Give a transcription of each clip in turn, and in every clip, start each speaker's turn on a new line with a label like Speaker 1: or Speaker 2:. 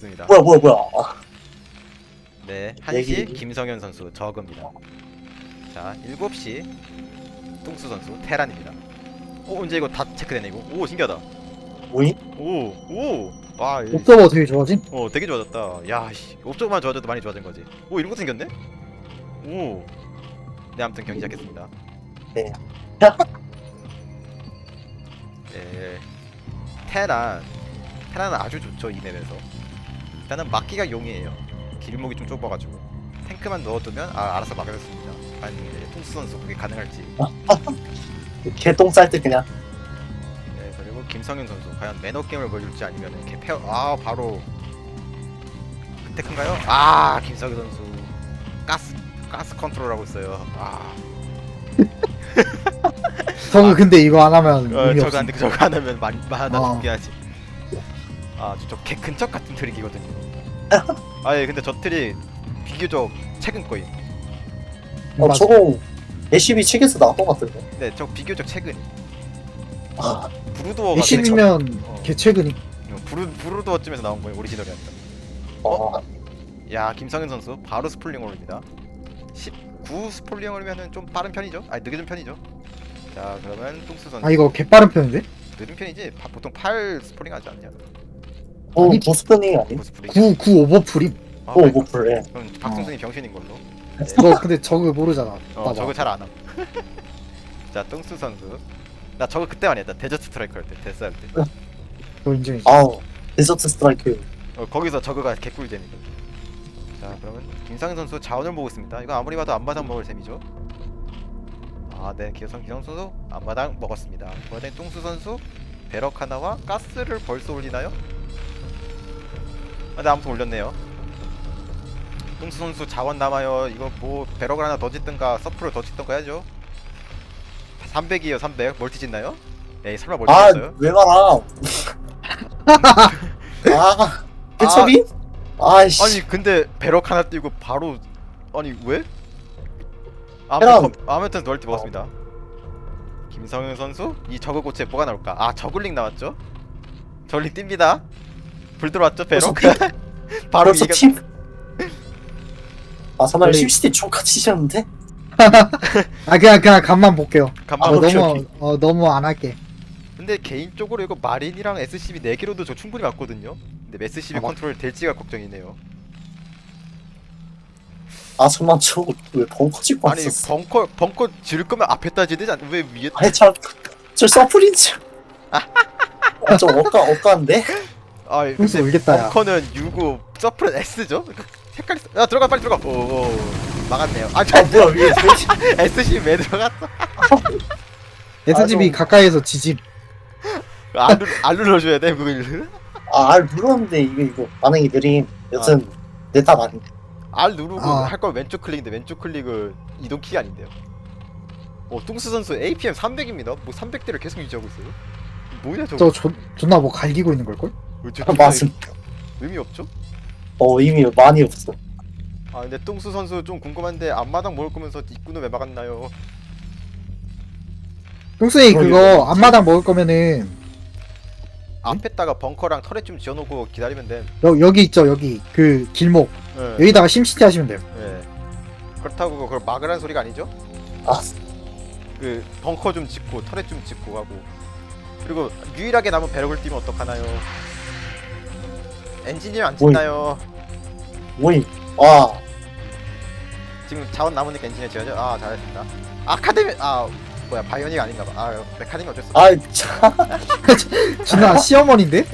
Speaker 1: 있습니다.
Speaker 2: 뭐야 뭐야 뭐야 아,
Speaker 1: 네,
Speaker 2: 얘기-
Speaker 1: 1시 김성현 선수 저그입니다. 자, 7시 뚱수 선수 테란입니다. 오, 언제 이거 다 체크되네 이거. 오, 신기하다.
Speaker 2: 뭐임?
Speaker 1: 오, 오. 와, 이-
Speaker 3: 옵저버 되게 좋아진?
Speaker 1: 어, 되게 좋아졌다. 야, 씨. 옵저만 좋아져도 많이 좋아진 거지. 오, 이런 거 생겼네? 오. 네, 아무튼 경기 시작했습니다.
Speaker 2: 네.
Speaker 1: 네. 테란. 테란은 아주 좋죠, 이 맵에서. 일단은 막기가 용이에요. 길목이 좀 좁아가지고. 탱크만 넣어두면 아, 알아서 막아줬습니다. 아니, 이제 통수 선수 그게 가능할지.
Speaker 2: 개똥 쌀 때 그냥
Speaker 1: 네, 그리고 김성현 선수 과연 매너 게임을 보여줄지 아니면 이렇게 페어 아 바로 테크인가요? 아 김성현 선수 가스 가스 컨트롤하고 있어요. 아
Speaker 3: 저거 근데 이거 안 하면
Speaker 1: 어,
Speaker 3: 의미
Speaker 1: 저거
Speaker 3: 없어.
Speaker 1: 안 돼, 저거 안 하면 많이 많아
Speaker 3: 어.
Speaker 1: 죽게 하지. 아 저 개 근처 같은 트릭이거든요. 아예 근데 저 트릭 비교적 최근 거임.
Speaker 2: 어
Speaker 3: 맞아.
Speaker 2: 저거 SCB 책에서 나온 것 같은데
Speaker 1: 네, 저 비교적 최근.
Speaker 2: 아
Speaker 1: 브루도어가
Speaker 3: 애쉬이면
Speaker 1: 어.
Speaker 3: 개최근이.
Speaker 1: 브루 브루도어쯤에서 나온 거예요 오리지널이 아니라.
Speaker 2: 어,
Speaker 1: 야 김성현 선수 바로 스폴링 올립니다 19 스폴링 올리면은 좀 빠른 편이죠? 아니 늦은 편이죠 자 그러면 뚱수 선수
Speaker 3: 아 이거 개 빠른 편인데?
Speaker 1: 늦은 편이지 파- 보통 8 스폴링 하지 않냐
Speaker 2: 어
Speaker 3: 아니,
Speaker 2: 보스프닝 아니?
Speaker 1: 뭐 스폴링
Speaker 3: 9, 9 오버풀임.
Speaker 1: 아,
Speaker 2: 오
Speaker 1: 그래?
Speaker 2: 뭐 그래
Speaker 1: 그럼 박승순이 병신인 걸로
Speaker 3: 너 근데 저거 모르잖아.
Speaker 1: 어
Speaker 3: 봐봐.
Speaker 1: 저거 잘 안 함 자 뚱수 선수 나 저거 그때 많이 했다 데저트 스트라이커 할때 데스 할 때
Speaker 3: 그거 인정이지.
Speaker 2: 아우 데저트 스트라이크
Speaker 1: 어, 거기서 저거가 개꿀잼이죠 자 그러면 김상현 선수 자원을 보고 있습니다 이거 아무리 봐도 앞마당 먹을 셈이죠 아 네 기성 기성 선수 앞마당 먹었습니다 그다음에 뚱수 선수 배럭 하나와 가스를 벌써 올리나요? 아, 네 아무튼 올렸네요 뚱수 선수 자원 남아요 이거 뭐 배럭을 하나 더 짓든가 서프를 더 짓든가 해야죠 300이에요 300 멀티 짓나요? 에이 설마 멀티 짓어요?
Speaker 2: 아왜 말아 아 해처리? 아이씨
Speaker 1: 아니 근데 배럭 하나 띄고 바로 아니 왜? 아무튼 거- 아무튼 멀티 먹었습니다. 김성현 선수 이 저그 고체 뭐가 나올까? 아 저글링 나왔죠? 저글링 띱니다. 불 들어왔죠 배럭?
Speaker 2: 벌써
Speaker 1: 바로
Speaker 2: 벌써
Speaker 1: 이게
Speaker 2: 팀? 아 정말
Speaker 3: 우리-
Speaker 2: 심시티 족같이 치셨는데?
Speaker 3: 아 그냥 그냥 간만 볼게요.
Speaker 1: 간만
Speaker 3: 어,
Speaker 2: 오케이,
Speaker 3: 너무
Speaker 2: 오케이.
Speaker 3: 어 너무 안 할게.
Speaker 1: 근데 개인적으로 이거 마린이랑 SCB 4개로도 저 충분히 맞거든요. 근데 SCB
Speaker 3: 아, 맞-
Speaker 1: 컨트롤 될지가 걱정이네요.
Speaker 2: 아 정말 저거 왜 벙커 찍고
Speaker 1: 아니
Speaker 2: 왔었어
Speaker 1: 벙커 벙커 지을 거면 앞에다 지되지 않? 왜 위에?
Speaker 2: 아니 참저 서프린즈 아, 좀 억까 억까인데?
Speaker 1: 아
Speaker 3: 뚱수
Speaker 1: 근데
Speaker 3: 울겠다, 야.
Speaker 1: 벙커는 U9 서플은 S죠? 색깔이 야 들어가 빨리 들어가. 오 막았네요.
Speaker 2: 아아
Speaker 1: 저,
Speaker 2: 뭐야 위에 돼지
Speaker 1: SC 왜 들어갔어?
Speaker 3: SGB
Speaker 2: 좀-
Speaker 3: 가까이에서 지짐.
Speaker 1: 안, 눌, 안 눌러줘야 돼 그걸
Speaker 2: 아알 눌렀는데 이거 이거 반응이 느림 여튼 내 탓 아닌데
Speaker 1: R 누르고
Speaker 3: 아.
Speaker 1: 할걸 왼쪽 클릭인데 왼쪽 클릭은 이동 키 아닌데요 어 뚱스 선수 APM 300입니다 뭐 300대를 계속 유지하고 있어요 뭐냐 저거
Speaker 3: 저 존, 존나 뭐 갈기고 있는 걸 걸?
Speaker 2: 아, 맞습니다
Speaker 1: 의미 없죠?
Speaker 2: 어 이미 많이 없어
Speaker 1: 아 근데 뚱스 선수 좀 궁금한데 앞마당 먹을 거면서 입구는 왜 막았나요?
Speaker 3: 뚱순이. 그거 앞마당 먹을 거면은
Speaker 1: 앞에다가 벙커랑 터렛 좀 지어놓고 기다리면 돼
Speaker 3: 여, 여기 있죠 여기 그 길목
Speaker 1: 예,
Speaker 3: 여기다가 심시티 하시면 돼요.
Speaker 1: 예. 그렇다고 그걸 막으라는 소리가 아니죠?
Speaker 2: 아
Speaker 1: 그 벙커 좀 짓고 터렛 좀 짓고 하고 그리고 유일하게 남은 배럭을 띄면 어떡하나요? 엔지니어 안 짓나요?
Speaker 2: 뭐임 아.
Speaker 1: 지금 자원 남으니까 엔지니어 지어야죠? 아 잘했습니다. 아카데미 아 뭐야 바이오닉 아닌가봐. 아 메카닉 어쩔 수 없어.
Speaker 2: 아이 참
Speaker 3: 진아 시어머니인데?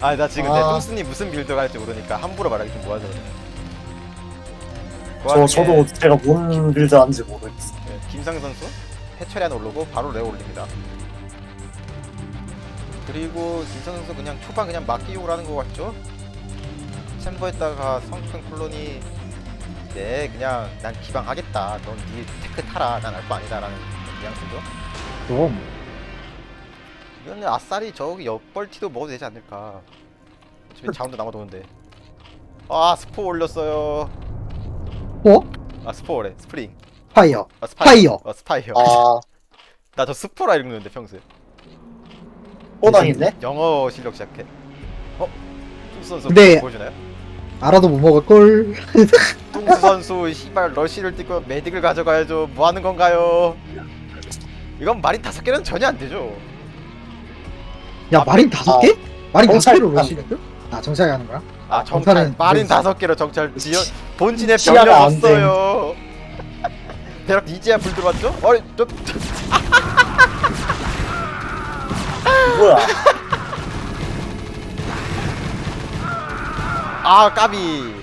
Speaker 1: 아나 지금
Speaker 2: 아.
Speaker 1: 내 뚱스님 무슨 빌드가 할지 모르니까 함부로 말하기 좀 뭐하죠
Speaker 2: 그저 저도 제가 뭔 빌드 하는지 모르겠어.
Speaker 1: 네, 김상 선수? 해철이 하나 올르고 바로 레오 올립니다. 그리고 김상 선수 그냥 초반 그냥 막기용으로 하는 거 같죠? 챔버에다가 성큰 콜론이 네 그냥 난 기방하겠다. 넌네 테크 타라. 난 알 거 아니다 라는 뉘앙스죠.
Speaker 3: 그럼
Speaker 1: 이거는 아싸리 저기 옆벌티도 먹어도 되지 않을까. 어차피 자원도 남아도는데. 아 스포 올렸어요.
Speaker 3: 어?
Speaker 1: 아 스포래 스프링.
Speaker 3: 파이어
Speaker 1: 아 스파이어.
Speaker 3: 파이어
Speaker 1: 어 스파이어.
Speaker 2: 아
Speaker 1: 나 저 스포라 읽는데 평소에.
Speaker 2: 뽀당했네
Speaker 1: 영어 실력 시작해. 어? 선수
Speaker 3: 근데-
Speaker 1: 보여주나요?
Speaker 3: 알아도 못 먹을 걸.
Speaker 1: 뚱수 선수 씨발 러쉬를 뛰고 메딕을 가져가야죠. 뭐 하는 건가요? 이건 마린 다섯 개는 전혀 안 되죠.
Speaker 3: 야 마린 다섯
Speaker 2: 아,
Speaker 3: 개? 마린 다섯
Speaker 2: 정찰
Speaker 3: 개로
Speaker 2: 안
Speaker 3: 러시를 아 정찰이 하는 거야?
Speaker 1: 아 정찰
Speaker 3: 정찰은
Speaker 1: 마린
Speaker 3: 되지.
Speaker 1: 다섯 개로 정찰 지연 본진에
Speaker 2: 시야가
Speaker 1: 병력
Speaker 2: 안 돼.
Speaker 1: 없어요. 대략 이제야 불 들어왔죠? 어이 좀
Speaker 2: 뭐야?
Speaker 1: 아 까비.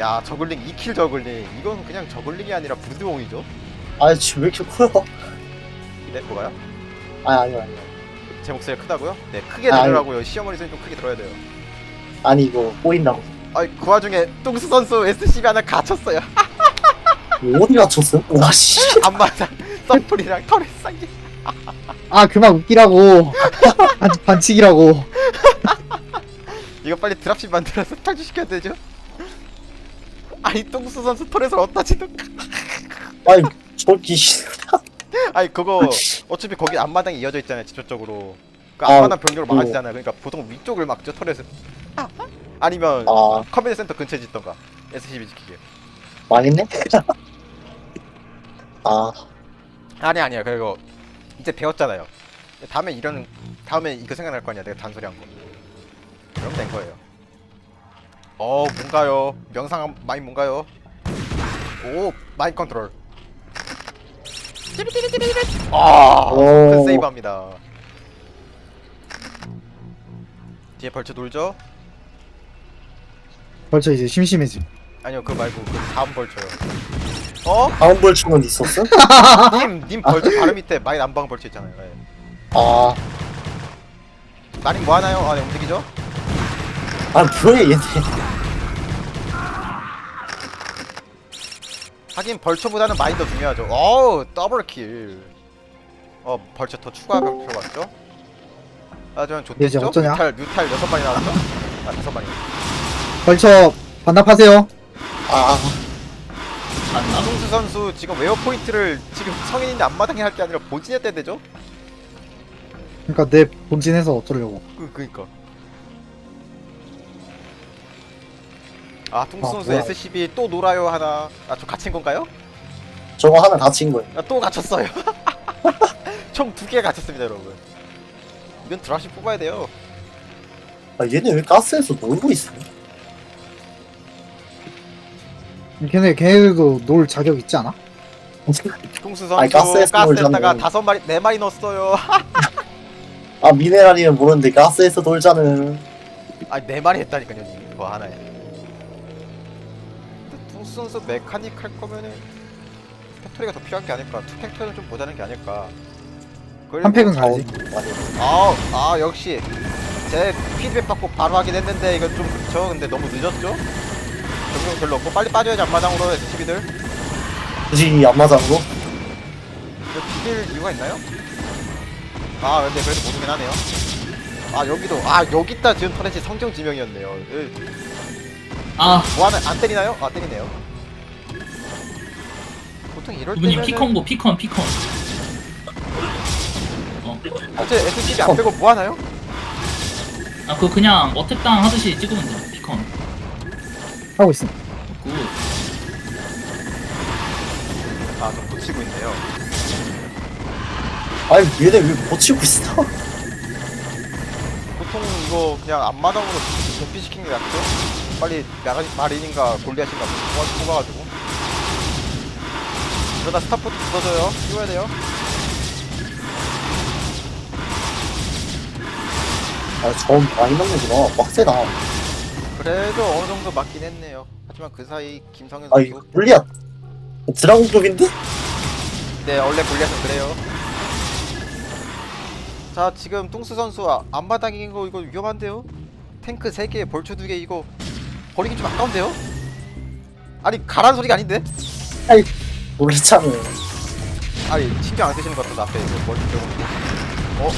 Speaker 1: 야 저글링 2킬 저글링 이건 그냥 저글링이 아니라 부드봉이죠?
Speaker 2: 아 지금 왜 이렇게 커요?
Speaker 1: 네 뭐가요?
Speaker 2: 아 아니요 아니요.
Speaker 1: 제 목소리가 크다고요? 네 크게
Speaker 2: 아,
Speaker 1: 들으라고요. 시어머니 소리 좀 크게 들어야 돼요.
Speaker 2: 아니 이거 꼬인다고.
Speaker 1: 아이 그 와중에 뚱수 선수 SCB 하나 갇혔어요.
Speaker 2: 어디 갇혔어? 와씨.
Speaker 1: 안 맞아. 썸플이랑 털에 쌍기.
Speaker 3: 아 그만 웃기라고. 반, 반칙이라고.
Speaker 1: 이거 빨리 드랍십 만들어서 탈주시켜야 되죠? 아니 뚱수 선수 털에서 어디다 지는
Speaker 2: 아니 저기 씨.
Speaker 1: 아니 그거 어차피 거기 앞마당이 이어져 있잖아요 직접적으로 그
Speaker 2: 아,
Speaker 1: 앞마당 병력을
Speaker 2: 그-
Speaker 1: 막아지잖아요 그러니까 보통 위쪽을 막죠 털에서 아니면
Speaker 2: 아
Speaker 1: 커뮤니티 센터 근처에 짓던가 SCB 지키게
Speaker 2: 망했네. 아
Speaker 1: 아니 아니야 그리고 이제 배웠잖아요. 다음에 이런 다음에 이거 생각날 거 아니야. 내가 단소리 한 거. 그럼 된 거예요. 어 뭔가요? 명상 많이 뭔가요? 오 마인 컨트롤. 아큰
Speaker 2: 오.
Speaker 1: 세이브합니다. 뒤에 벌쳐 놀죠?
Speaker 3: 벌써 이제 심심해지.
Speaker 1: 아니요 그거 말고 그 다음 벌쳐요 어?
Speaker 2: 다음 벌충은 있었어?
Speaker 1: 님, 님 벌쳐 바로 밑에 마인 안방 벌쳐 있잖아요 예.
Speaker 2: 아,
Speaker 1: 마린 뭐 하나요? 아 네, 움직이죠?
Speaker 2: 아 뭐야 얘네.
Speaker 1: 하긴 벌처보다는 많이 더 중요하죠. 어우 더블 킬. 어 벌처 더 추가 벌처 왔죠? 아 저는
Speaker 3: 이제
Speaker 1: 좋겠죠?
Speaker 3: 어쩌냐?
Speaker 1: 뮤탈 뮤탈 여섯 마리 나왔죠? 아 다섯 마리.
Speaker 3: 벌써 반납하세요.
Speaker 2: 아
Speaker 1: 이동수 선수 지금 웨어 포인트를 지금 성인인데 앞마당에 할 게 아니라 본진에 때 되죠?
Speaker 3: 그러니까 내 본진에서 어쩌려고.
Speaker 1: 그 그니까. 아 뚱수
Speaker 3: 아,
Speaker 1: 선수
Speaker 3: 뭐야.
Speaker 1: SCB 또 놀아요 하나. 아 저 갇힌 건가요?
Speaker 2: 저거 하나 갇힌 거예요.
Speaker 1: 아, 또 갇혔어요. 총 두 개 갇혔습니다 여러분. 이건 드랍시 뽑아야 돼요.
Speaker 2: 아 얘네 왜 가스에서 놀고 있어?
Speaker 3: 걔네 걔네들도 놀 자격 있지 않아?
Speaker 1: 뚱수 선수
Speaker 2: 아니, 가스에서
Speaker 1: 가스에다가
Speaker 2: 놀자는-
Speaker 1: 다섯 마리 네 마리 넣었어요.
Speaker 2: 아 미네랄이면 모르는데 가스에서 놀자는.
Speaker 1: 아니 네 마리 했다니까요 님 그거 하나에 근데 뚱스 선수 메카닉 할 거면은 팩토리가 더 필요한 게 아닐까 투 팩토리는 좀 모자란 게 아닐까 그리고
Speaker 3: 한 팩은 가야지.
Speaker 2: 어,
Speaker 1: 아우 아 역시 제 피드백 받고 바로 하긴 했는데 이거 좀 그쵸 근데 너무 늦었죠? 적용 별로 없고 빨리 빠져야지 앞마당으로 SCB들
Speaker 2: 굳이 안 맞아 거?
Speaker 1: 이거 비빌 이유가 있나요? 아 근데 그래도 못 오긴 하네요 아 여기도 아 여기다 지은 터렛이 성경 지명이었네요 으,
Speaker 4: 아,
Speaker 1: 뭐 하나 안 때리나요? 아 때리네요. 보통 이럴
Speaker 4: 부부님
Speaker 1: 때면은
Speaker 4: 피컨고 피컨 피컨. 어,
Speaker 1: 어째 SCB 안 빼고 뭐 하나요?
Speaker 4: 아 그거 그냥 어택당 하듯이 찍으면 돼. 피컨.
Speaker 3: 하고 있음.
Speaker 4: 굿.
Speaker 1: 아좀 붙이고 있네요.
Speaker 2: 아니 얘네 왜 버티고 있어?
Speaker 1: 보통 이거 그냥 앞마당으로 대피시키는 게 낫죠? 빨리 마리, 마린인가 골리앗인가 뽑아, 뽑아가지고 그러다 스타포트 부서져요. 띄워야 돼요.
Speaker 2: 아전 많이 넣는구나. 빡세다.
Speaker 1: 그래도 어느 정도 맞긴 했네요. 하지만 그 사이 김성현
Speaker 2: 아
Speaker 1: 선수
Speaker 2: 이거 골리앗 드라곤급인데?
Speaker 1: 네 원래 골리앗은 그래요 자 지금 뚱스 선수 아- 앞마당인 거 이거 위험한데요? 탱크 3개 벌초 2개 이거 버리기 좀 아까운데요? 아니 가란 소리가 아닌데?
Speaker 2: 놀랬잖아.
Speaker 1: 아니 신경 안 쓰시는 것 같아 앞에 이거 멀티 들고 어?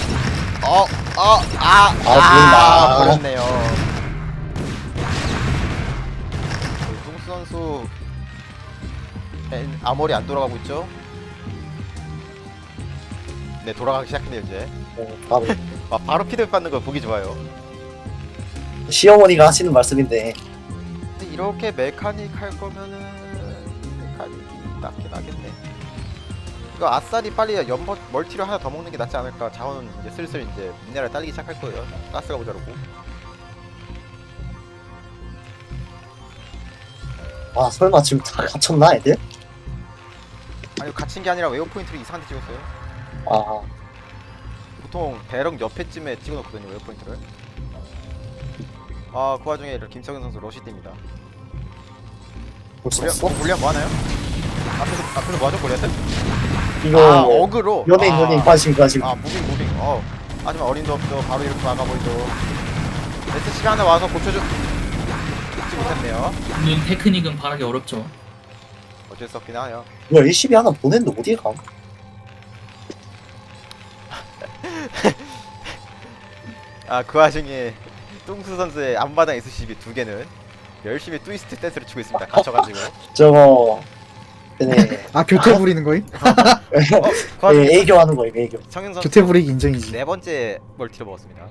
Speaker 1: 어? 어? 아! 아!
Speaker 2: 모른다.
Speaker 1: 버렸네요 아머리 안 돌아가고 있죠? 네 돌아가기 시작했네요 이제
Speaker 2: 어, 바로
Speaker 1: 아 바로 피드백 받는 거 보기 좋아요
Speaker 2: 시어머니가 하시는 말씀인데
Speaker 1: 근데 이렇게 메카닉 할 거면은 메카닉이 낫긴 하겠네. 이거 아싸리 빨리 연버 멀티를 하나 더 먹는 게 낫지 않을까? 자원은 이제 슬슬 이제 미네랄 딸리기 시작할 거예요. 가스가 모자라고.
Speaker 2: 아 설마 지금 다 갇혔나 애들?
Speaker 1: 아니 갇힌 게 아니라 웨어 포인트를 이상한데 찍었어요.
Speaker 2: 아
Speaker 1: 보통 배럭 옆에쯤에 찍어놓거든요 웨어 포인트를. 아 그 와중에 김성현 선수 러시 뜁니다.
Speaker 2: 벌써
Speaker 1: 골리앗
Speaker 2: 왔어?
Speaker 1: 골리앗 뭐 하나요? 앞에서 앞에서 뭐하죠 골리앗은?
Speaker 2: 이거
Speaker 1: 아 어그로.
Speaker 2: 연예인
Speaker 1: 아.
Speaker 2: 연예인 관심 관심
Speaker 1: 아 무빙 무빙 어 하지만 어림도 없죠 바로 이렇게 막아버리죠 SC가 하나 와서 고쳐주 지 못했네요
Speaker 4: 테크닉은 바라기 어렵죠.
Speaker 1: 어쩔 수 없긴 하요
Speaker 2: 이거 LCB 하나 보냈는데 어디에 가?
Speaker 1: 아 그 와중에 뚱수 선수의 앞마당 SCB 두 개는 열심히 트위스트 댄스를 추고 있습니다 갇혀가지고
Speaker 2: 저거 네
Speaker 3: 아 교태 부리는 거임?
Speaker 1: 그 와중에
Speaker 2: 네, 애교하는 거예요 애교
Speaker 1: 성현 선수
Speaker 3: 교태 부리기 인정이지.
Speaker 1: 네 번째 멀티를 먹었습니다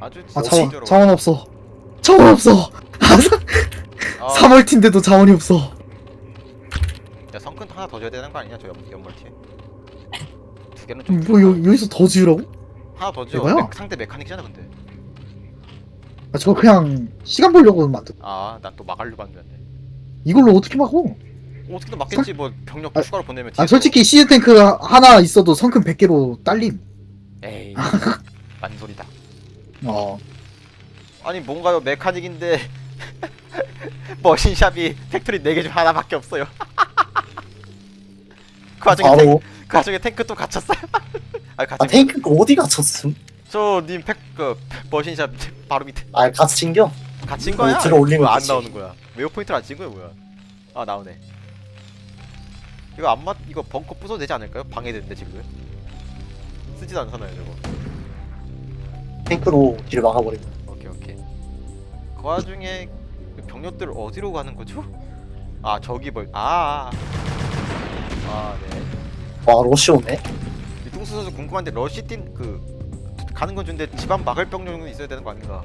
Speaker 1: 아주
Speaker 3: 아
Speaker 1: 진짜로
Speaker 3: 자원 자원 없어. 자원 없어.
Speaker 1: 아,
Speaker 3: 3월팀인데도 자원이 없어.
Speaker 1: 야 성큰도 하나 더 줘야 되는 거 아니냐 저 연, 연멀티 두 개는 좀
Speaker 3: 뭐 여, 여기서 더 지으라고?
Speaker 1: 하나 더 줘.
Speaker 3: 이거요?
Speaker 1: 메- 상대 메카닉이잖아 근데.
Speaker 3: 아, 저 그냥 시간 벌려고 만든.
Speaker 1: 아, 난또줄 알았네.
Speaker 3: 이걸로 어떻게 막어?
Speaker 1: 어떻게든 막겠지. 뭐 병력
Speaker 3: 아,
Speaker 1: 추가로 보내면.
Speaker 3: 아
Speaker 1: 뒤에서.
Speaker 3: 솔직히 시즈 탱크 하나 있어도 성큰 100개로 딸림.
Speaker 1: 에이, 만소리다.
Speaker 3: 어.
Speaker 1: 아니 뭔가요 메카닉인데 머신샵이 팩토리 4개 중 하나밖에 없어요. 그 와중에 탱,
Speaker 2: 바로
Speaker 1: 그 와중에 탱크 또 갇혔어요. 아
Speaker 2: 아
Speaker 1: 갇힌
Speaker 2: 탱크가 어디 갇혔음?
Speaker 1: 저님 팩그 머신샵 바로 밑에
Speaker 2: 아 갇힌겨?
Speaker 1: 갇힌 거야?
Speaker 2: 들어 올리면 되지.
Speaker 1: 나오는 거야. 웨어 포인트를 안 찍은 거야 뭐야? 아 나오네. 이거 안 맞 이거 벙커 부숴도 되지 않을까요? 방해되는데 지금. 쓰지도 않잖아요 저거.
Speaker 2: 탱크로 길을 막아버리고
Speaker 1: 오케이 오케이. 그 와중에 그 병력들 어디로 가는 거죠? 아 저기 뭘? 아. 아, 아 네.
Speaker 2: 와 러시 오네?
Speaker 1: 이 뚱수 선수 궁금한데 러시 뛴그 가는 건 좋은데 집안 막을 병력은 있어야 되는 거 아닌가?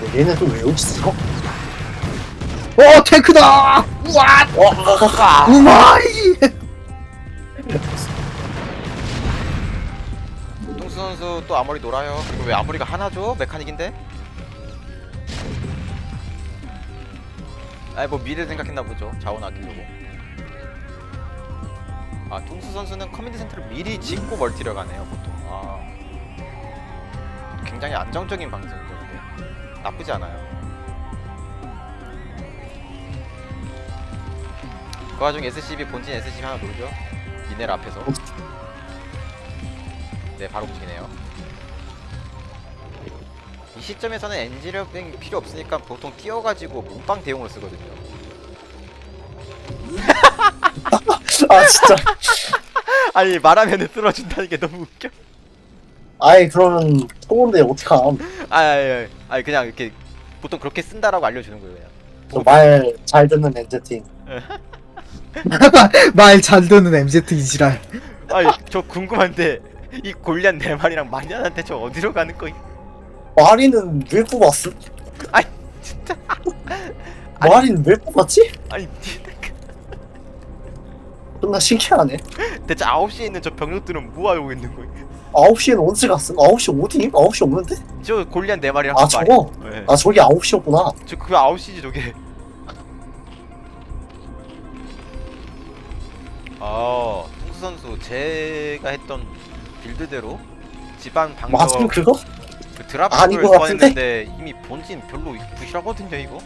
Speaker 2: 어, 얘는 또왜 여기 있어?
Speaker 3: 어 탱크다! 우와!
Speaker 2: 와
Speaker 3: 우마이!
Speaker 1: 선수 또 아머리 놀아요. 이거 왜 아머리가 하나죠? 메카닉인데? 아이 뭐 미래를 생각했나 보죠. 자원 아끼려고. 아 뚱수 선수는 커뮤니티 센터를 미리 짓고 멀티를 가네요 보통. 아 굉장히 안정적인. 근데 나쁘지 않아요. 그 와중에 SCB 본진 SCB 하나 놀죠. 미넬 앞에서. 네, 바로 움직이네요. 이 시점에서는 엔지력이 필요 없으니까 보통 뛰어가지고 몸빵 대용으로 쓰거든요.
Speaker 2: 아 진짜
Speaker 1: 아니 말하면 쓰러진다는 게 너무 웃겨.
Speaker 2: 아이 그러면 좋은데 어떡함
Speaker 1: 아니, 아니, 아니, 아니 그냥 이렇게 보통 그렇게 쓴다라고 알려주는 거예요. 그냥.
Speaker 2: 말 잘 듣는 엔제팅
Speaker 3: 말 잘 듣는 MZ 이지랄.
Speaker 1: 아니 저 궁금한데 이 골리앗 네 마리랑 마리안한테 저 어디로 가는 거임?
Speaker 2: 마리는 왜 뽑았음?
Speaker 1: 아니 진짜
Speaker 2: 마리는 왜 뽑았지?
Speaker 1: 아니
Speaker 2: 존나 신기하네
Speaker 1: 대체 9시에 있는 저 병력들은 뭐 하고 있는 거임?
Speaker 2: 9시에는 언제 갔음? 9시 어디임? 9시 없는데?
Speaker 1: 저 골리앗 네 마리랑 아그
Speaker 2: 저거?
Speaker 1: 네.
Speaker 2: 아 저기 9시였구나
Speaker 1: 저그 9시지 저게 아 홍수 선수 제가 했던 빌드대로 집안
Speaker 2: 맞음
Speaker 1: 방법
Speaker 2: 그거?
Speaker 1: 그 드랍을
Speaker 2: 아닌 것 같은데?
Speaker 1: 소환했는데 이미 본진 별로 부실하거든요 이거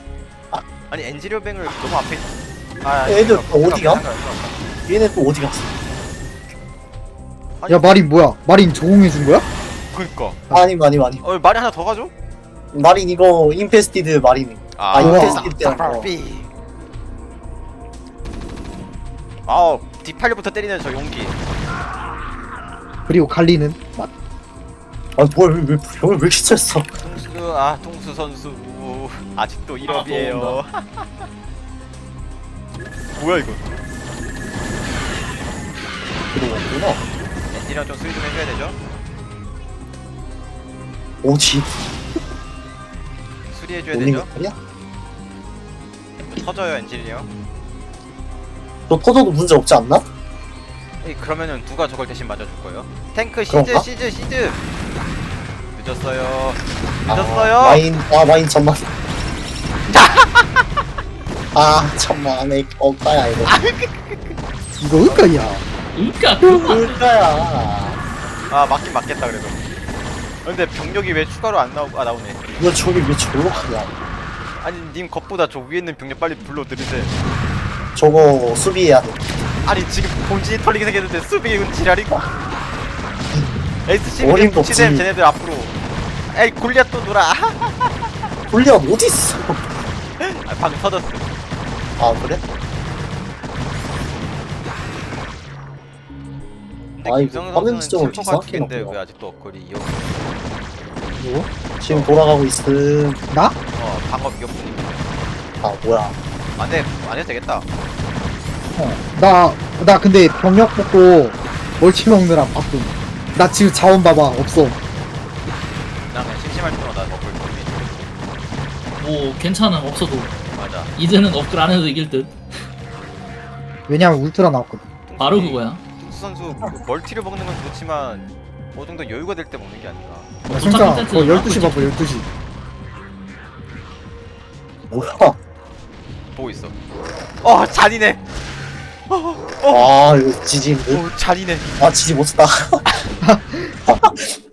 Speaker 2: 아.
Speaker 1: 아니 엔지리어뱅을 너무 앞에 있- 아
Speaker 2: 애들
Speaker 1: 생각-? 생각- 생각-
Speaker 2: 얘네 또 어디 갔어?
Speaker 1: 아니,
Speaker 3: 야 마린 뭐야? 마린 조공해 준 거야?
Speaker 1: 그니까
Speaker 2: 아니 아니 아니
Speaker 1: 어 말이 하나 더 가죠?
Speaker 2: 마린 이거 인페스티드 마린 아,
Speaker 3: 우와.
Speaker 2: 인페스티드 때한 거.
Speaker 1: 삐 아우 디팔려부터 때리는 저 용기
Speaker 3: 그리고 갈리는 맛.
Speaker 2: 아 뭐야 왜, 왜 병을 왜 이렇게 쳤어?
Speaker 1: 통수 아 통수 선수 아직도 1업이에요.
Speaker 2: 또
Speaker 1: 뭐야 이거?
Speaker 2: 들어왔구나.
Speaker 1: 엔지니어 좀 수리 좀 해줘야 되죠?
Speaker 2: 오지.
Speaker 1: 수리해줘야 되죠?
Speaker 2: 거 아니야?
Speaker 1: 터져요 엔지니어
Speaker 2: 저 터져도 문제 없지 않나?
Speaker 1: 에이, 그러면은 누가 저걸 대신 맞아줄 거예요? 탱크 시즈
Speaker 2: 그런가?
Speaker 1: 시즈 시즈 늦었어요.
Speaker 2: 아,
Speaker 1: 늦었어요.
Speaker 2: 와인 아 와인 천만. 아 천만에 억가야 이거.
Speaker 3: 이거 의까야?
Speaker 4: 그러니까 그만
Speaker 2: 억가야.
Speaker 1: 아 맞긴 맞겠다 그래도. 근데 병력이 왜 추가로 안 나오고 아 나오네.
Speaker 2: 이거 저기 왜 저러 가냐?
Speaker 1: 아니 님 것보다 저 위에 있는 병력 빨리 불러 들이세
Speaker 2: 저거 수비해야 돼
Speaker 1: 아니 지금 본진이 털리게 생겼는데 수비군 지랄이고
Speaker 2: 어림도
Speaker 1: 붙이셈
Speaker 2: 없지.
Speaker 1: 쟤네들 앞으로 에이 골리앗 또 놀아
Speaker 2: 골리앗 어딨어
Speaker 1: 아, 방금 터졌어
Speaker 2: 아 그래?
Speaker 1: 근데
Speaker 2: 아이고,
Speaker 1: 김성현
Speaker 2: 화면
Speaker 1: 선수는
Speaker 2: 지점을
Speaker 1: 칠퍼
Speaker 2: 이상하게 해놨구나.
Speaker 1: 왜 아직도 업글이 이어
Speaker 2: 이거? 지금 돌아가고 있음
Speaker 3: 나?
Speaker 1: 어 방업 이어뿐이
Speaker 2: 아 뭐야
Speaker 1: 안돼 안 해도 되겠다
Speaker 3: 어. 나, 나 근데 병력 뽑고 멀치 먹느라 바쁨. 나 지금 자원 봐봐, 없어.
Speaker 1: 나 그냥 심심할 때마다 업글 돌리
Speaker 4: 뭐 괜찮아. 없어도.
Speaker 1: 맞아.
Speaker 4: 이제는 업글 안 해도 이길 듯.
Speaker 3: 왜냐면 울트라 나왔거든.
Speaker 4: 바로 그거야.
Speaker 1: 뚱수 선수 그 멀티를 먹는 건 좋지만 어느 정도 여유가 될 때 먹는 게 아닌가.
Speaker 3: 나 진짜, 어, 12시
Speaker 4: 나왔겠지.
Speaker 3: 봐봐, 12시.
Speaker 2: 뭐야?
Speaker 1: 보고 있어. 어 잔이네
Speaker 2: 아 이거 지지인데
Speaker 1: 오 잔이네
Speaker 2: 아 지지 못했다